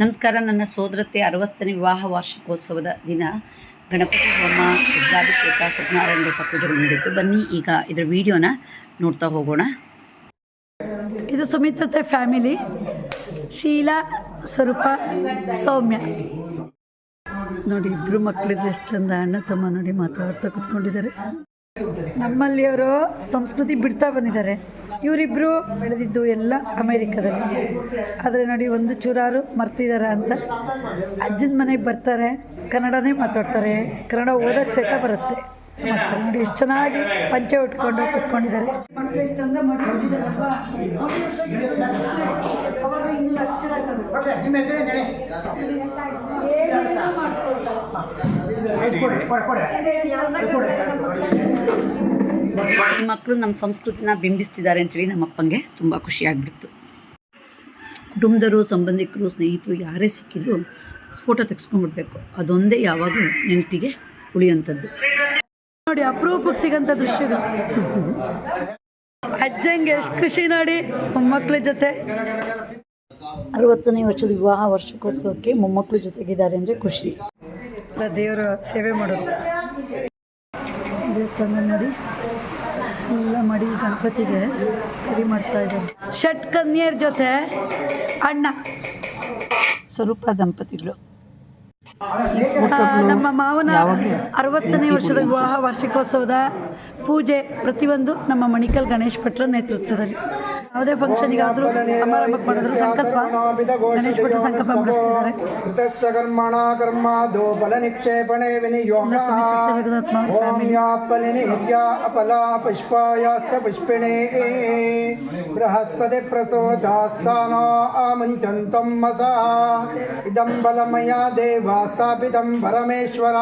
ನಮಸ್ಕಾರ, ನನ್ನ ಸೋದರತೆ ಅರವತ್ತನೇ ವಿವಾಹ ವಾರ್ಷಿಕೋತ್ಸವದ ದಿನ. ಗಣಪತಿ ಹೋಮ, ರುದ್ರಾಭಿಷೇಕ, ಸತ್ಯನಾರಾಯಣ ಪೂಜೆಗಳು ನಡೆಯಿತು ಬನ್ನಿ. ಈಗ ಇದರ ವಿಡಿಯೋನ ನೋಡ್ತಾ ಹೋಗೋಣ. ಇದು ಸುಮಿತ್ರತೆ ಫ್ಯಾಮಿಲಿ. ಶೀಲಾ, ಸ್ವರೂಪ, ಸೌಮ್ಯ. ನೋಡಿ ಇಬ್ಬರು ಮಕ್ಕಳಿದ್ದು ಎಷ್ಟು ಚಂದ ಅಣ್ಣ, ತಮ್ಮ ನೋಡಿ ಮಾತಾಡ್ತಾ ಕುತ್ಕೊಂಡಿದ್ದಾರೆ. ನಮ್ಮಲ್ಲಿಯವರು ಸಂಸ್ಕೃತಿ ಬಿಡ್ತಾ ಬಂದಿದ್ದಾರೆ. ಇವರಿಬ್ಬರು ಬೆಳೆದಿದ್ದು ಎಲ್ಲ ಅಮೇರಿಕದಲ್ಲಿ. ಆದರೆ ನೋಡಿ ಒಂದು ಚೂರಾರು ಮರ್ತಿದ್ದಾರೆ ಅಂತ. ಅಜ್ಜನ ಮನೆಗೆ ಬರ್ತಾರೆ ಕನ್ನಡನೇ ಮಾತಾಡ್ತಾರೆ. ಕನ್ನಡ ಓದಕ್ಕೆ ಸಹಿತ ಬರುತ್ತೆ. ಮಾಡ್ತಾರೆ ನೋಡಿ ಎಷ್ಟು ಚೆನ್ನಾಗಿ ಪಂಚೆ ಉಟ್ಕೊಂಡು ಕುತ್ಕೊಂಡಿದ್ದಾರೆ. ಮಾಡಿಸ್ಕೊಳ್ತಾರೆ. ಈ ಮಕ್ಕಳು ನಮ್ಮ ಸಂಸ್ಕೃತಿನ ಬಿಂಬಿಸ್ತಿದ್ದಾರೆ ಅಂತೇಳಿ ನಮ್ಮ ಅಪ್ಪಂಗೆ ತುಂಬ ಖುಷಿಯಾಗ್ಬಿಡ್ತು ಕುಟುಂಬದವರು ಸಂಬಂಧಿಕರು ಸ್ನೇಹಿತರು ಯಾರೇ ಸಿಕ್ಕಿದ್ರು ಫೋಟೋ ತೆಗೆಸ್ಕೊಂಡ್ಬಿಡ್ಬೇಕು. ಅದೊಂದೇ ಯಾವಾಗಲೂ ನೆನಪಿಗೆ ಉಳಿಯುವಂಥದ್ದು. ನೋಡಿ ಅಪರೂಪಕ್ಕೆ ಸಿಗಂತ ದೃಶ್ಯಗಳು. ಅಜ್ಜಂಗೆ ಎಷ್ಟು ಖುಷಿ ನೋಡಿ ಮೊಮ್ಮಕ್ಳ ಜೊತೆ. ಅರವತ್ತನೇ ವರ್ಷದ ವಿವಾಹ ವರ್ಷಕ್ಕೋಸ್ಕರಕ್ಕೆ ಮೊಮ್ಮಕ್ಳ ಜೊತೆಗಿದ್ದಾರೆ ಅಂದರೆ ಖುಷಿ. ದೇವರ ಸೇವೆ ಮಾಡೋದು. ದೇವಸ್ಥಾನ ನೋಡಿ. ಎಲ್ಲ ಮಾಡಿ ಗಣಪತಿಗೆ ರೆಡಿ ಮಾಡ್ತಾ ಇದ್ದಾರೆ. ಷಟ್ ಕನ್ಯರ ಜೊತೆ ಅಣ್ಣ ಸ್ವರೂಪ ದಂಪತಿಗಳು. ನಮ್ಮ ಮಾವನ ಅರವತ್ತನೇ ವರ್ಷದ ವಿವಾಹ ವಾರ್ಷಿಕೋತ್ಸವದ ಪೂಜೆ ಪ್ರತಿಯೊಂದು ನಮ್ಮ ಮಣಿಕಲ್ ಗಣೇಶ್ ಭಟ್ರ ನೇತೃತ್ವದಲ್ಲಿ. ಯಾವುದೇ ಫಂಕ್ಷನಿಗಾದರೂ ಸಮಾರಂಭಕ್ಕೆ ಮಾಡಿದ್ರು ಸಂಕಲ್ಪ ಗಣೇಶ್ ಭಟ್ರ ಸಂಕಲ್ಪ ಬೃಹಸ್ಪತಿ ಪ್ರಸೋದಾಸ್ತಾನ ಆಮಂಚಂತಂ ಮಸ. ಇದಂ ಬಲಮಯ ದೇವಾಸ್ स्थापितं परमेश्वर।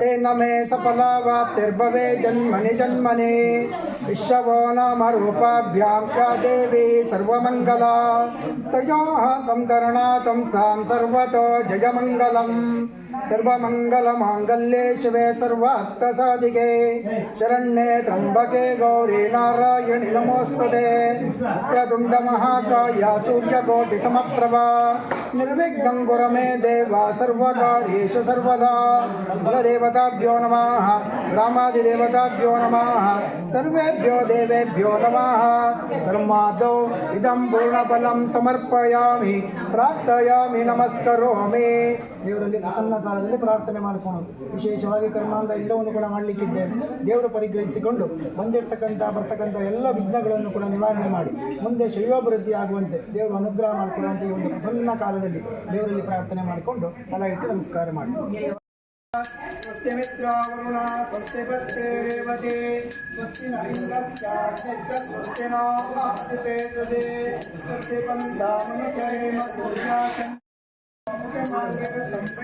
तेन मे सफला वाप्तिर्भवे जन्मनि जन्मनि। विश्वो नाम रूपाभ्यां या देवी सर्वमङ्गला। तयोः त्वं धरणा त्वं सां सर्वतो जयमङ्गलम्। सर्वमङ्गलमाङ्गल्ये शिवे सर्वार्थसाधिके शरण्ये त्र्यम्बके गौरी नारायणि नमोऽस्तुते चतुण्डमहाकाया सूर्यकोटिसमप्रभा निर्विघ्नं कुरु मे देवा सर्वकार्येषु सर्वदा कुलदेवताभ्यो नमः रामादिदेवताभ्यो नमः सर्वेभ्यो देवेभ्यो नमः धर्मादौ इदं पूर्णफलं समर्पयामि ಪ್ರಾರ್ಥಯಾಮಿ ನಮಸ್ಕರೋಮಿ ದೇವರಲ್ಲಿ ಪ್ರಸನ್ನ ಕಾಲದಲ್ಲಿ ಪ್ರಾರ್ಥನೆ ಮಾಡಿಕೊಳ್ಳೋದು ವಿಶೇಷವಾಗಿ ಕರ್ಮಾಂಗ ಎಲ್ಲವನ್ನು ಕೂಡ ಮಾಡಲಿಕ್ಕಿದ್ದೇವೆ ದೇವರು ಪರಿಗ್ರಹಿಸಿಕೊಂಡು ಬಂದಿರತಕ್ಕಂಥ, ಬರ್ತಕ್ಕಂಥ ಎಲ್ಲ ವಿಘ್ನಗಳನ್ನು ಕೂಡ ನಿವಾರಣೆ ಮಾಡಿ, ಮುಂದೆ ಶೈವಾಭಿವೃದ್ಧಿ ಆಗುವಂತೆ ದೇವರು ಅನುಗ್ರಹ ಮಾಡಿಕೊಳ್ಳುವಂತೆ ಈ ಒಂದು ಪ್ರಸನ್ನ ಕಾಲದಲ್ಲಿ ದೇವರಲ್ಲಿ ಪ್ರಾರ್ಥನೆ ಮಾಡಿಕೊಂಡು ಫಲ ಇಟ್ಟು ನಮಸ್ಕಾರ ಮಾಡಿ. ಸ್ವಸ್ತಿ ಮಿತ್ರಾವರುಣ ಸ್ವಸ್ತಿ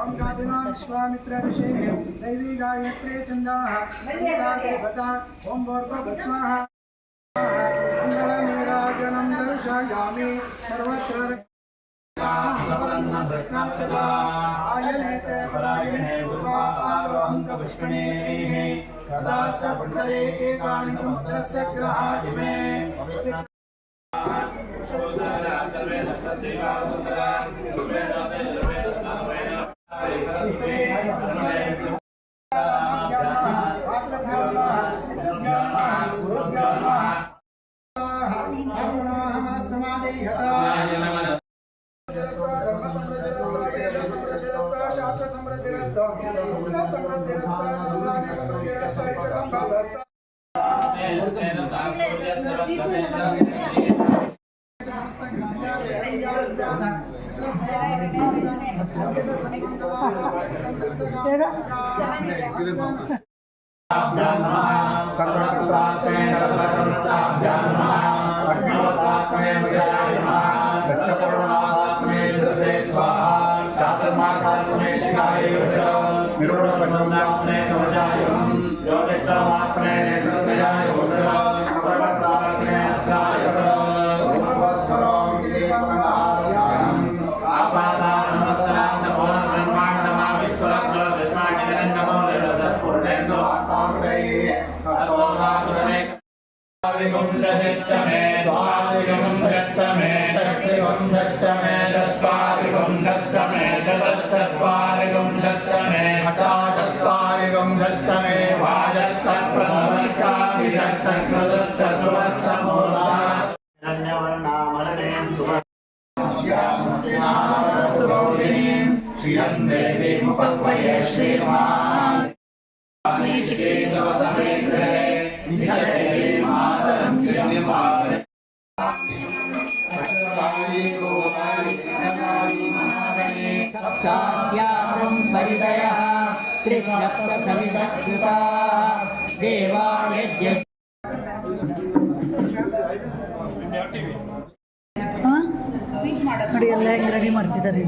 ओम गादिनां विश्वामित्राभिषेके दैवी गायत्रे छन्दाः देवता ॐ भोर्गभस्वाः मङ्गलमेराजनं दर्शयामि सर्वत्र आयनेते परायणे उर्वा आरोहङ्गपुष्पणे कदाश्च पुण्डरे एकाणि समुद्रस्य ग्रहादिमे सर्वे सत्तदेवा सुन्दरा రాష్ట్ర సమృద్ధిరస్త సమృద్ధిరస్త సమృద్ధిరస్త ఇక్కడ Terima kasih. निकाय निरोध प्रसन्नात्मने समझायम ज्योतिषमात्मने नेत्रजया श्रियं देवीमुपक्वये श्रीर्मान् निचिकेतवसमेन्द्रे निजदेवी मातरं श्रीनिवासे सप्तास्यासं परितयः त्रिसप्तसमिदकृता देवायज्ञ ನೋಡಿ ಎಲ್ಲ ಹೆಂಗೆ ರೆಡಿ ಮಾಡ್ತಿದ್ದಾರೆ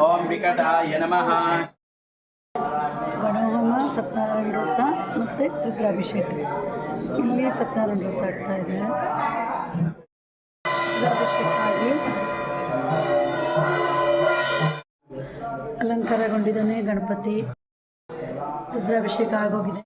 ಓಂ ವಿಕಟಾಯ ನಮಃ ಗಣಹೋಮ ಸತ್ಯನಾರಾಯಣ ವೃತ್ತ ಮತ್ತು ರುದ್ರಾಭಿಷೇಕ. ಇಲ್ಲಿ ಸತ್ಯನಾರಾಯಣ ವ್ರತ ಆಗ್ತಾ ಇದೆ. ರುದ್ರಾಭಿಷೇಕ ಆಗಿ ಅಲಂಕಾರಗೊಂಡಿದ್ದಾನೆ ಗಣಪತಿ. ರುದ್ರಾಭಿಷೇಕ ಆಗೋಗಿದೆ.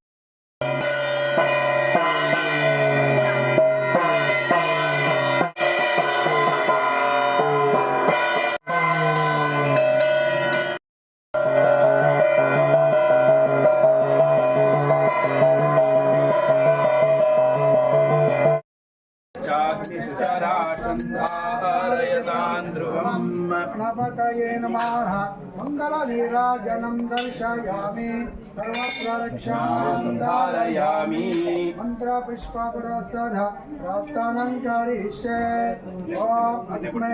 मङ्गलनीराजनं दर्शयामि सर्वत्र रक्षां धारयामि मन्त्रपुष्पपुरस्सर प्राप्तानं करिष्ये ॐ अस्मै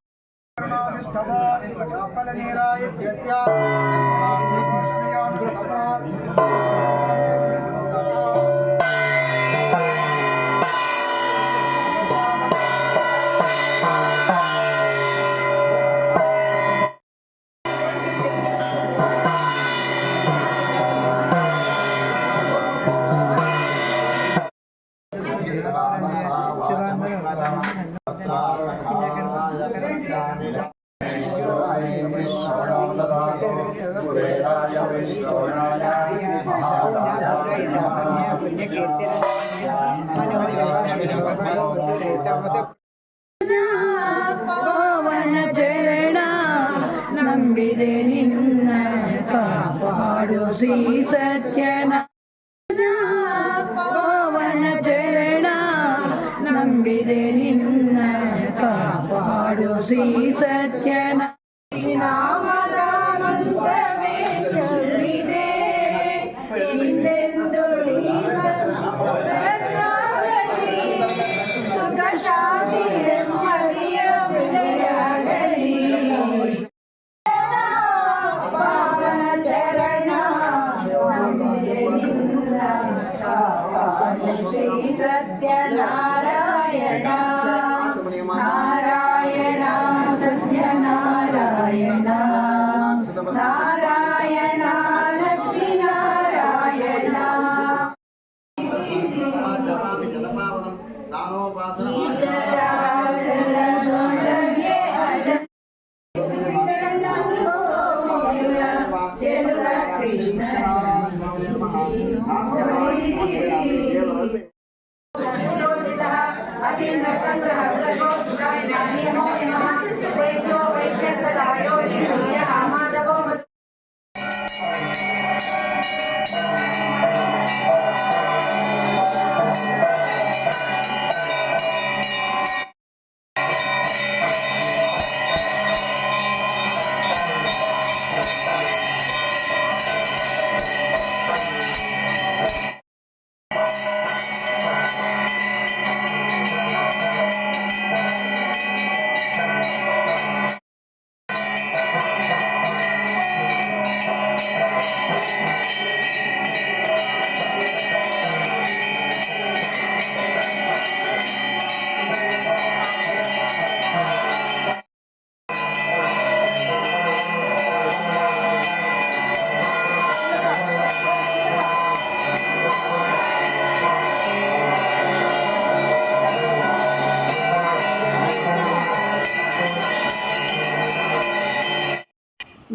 కర్ణాదిష్టవాపలనీరాయ యస్యా പുണ്യ പവന ചരണ നമ്പിരെ നിന്ന കാപ്പാടു ശ്രീ സത്യന പവന ചരണ നമ്പിരെ നിന്ന കാപ്പാടു ശ്രീ സത്യന നാമ శ్రీ సత్యనారాయణ నారాయణ సత్యనారాయణ నారాయణ లక్ష్మీ నారాయణ నానోపాసన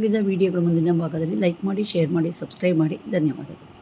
ಉಳಿದ ವಿಡಿಯೋಗಳು ಮುಂದಿನ ಭಾಗದಲ್ಲಿ ಲೈಕ್ ಮಾಡಿ ಶೇರ್ ಮಾಡಿ ಸಬ್ಸ್ಕ್ರೈಬ್ ಮಾಡಿ. ಧನ್ಯವಾದಗಳು.